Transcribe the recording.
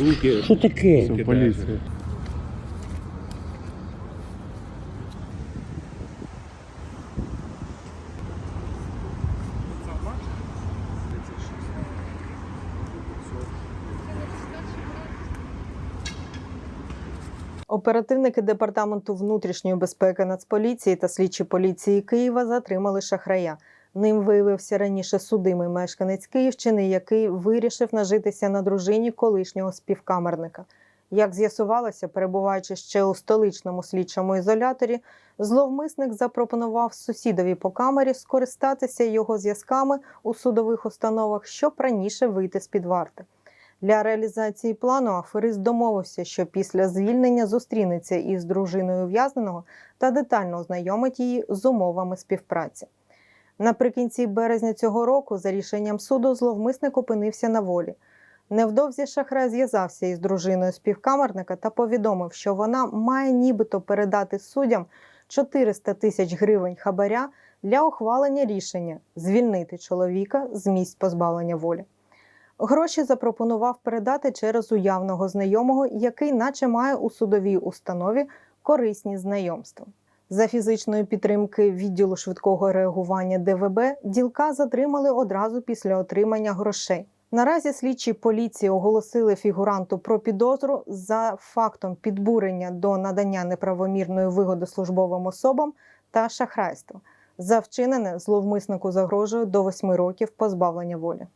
руки. Що таке? Все, поліція. Оперативники департаменту внутрішньої безпеки Нацполіції та слідчі поліції Києва затримали шахрая. Ним виявився раніше судимий мешканець Київщини, який вирішив нажитися на дружині колишнього співкамерника. Як з'ясувалося, перебуваючи ще у столичному слідчому ізоляторі, зловмисник запропонував сусідові по камері скористатися його зв'язками у судових установах, щоб раніше вийти з-під варти. Для реалізації плану аферист домовився, що після звільнення зустрінеться із дружиною ув'язненого та детально ознайомить її з умовами співпраці. Наприкінці березня цього року, за рішенням суду, зловмисник опинився на волі. Невдовзі шахрай зв'язався із дружиною співкамерника та повідомив, що вона має нібито передати суддям 400 тисяч гривень хабаря для ухвалення рішення звільнити чоловіка з місць позбавлення волі. Гроші запропонував передати через уявного знайомого, який наче має у судовій установі корисні знайомства. За фізичної підтримки відділу швидкого реагування ДВБ ділка затримали одразу після отримання грошей. Наразі слідчі поліції оголосили фігуранту про підозру за фактом підбурення до надання неправомірної вигоди службовим особам та шахрайства. За вчинене зловмиснику загрожує до 8 років позбавлення волі.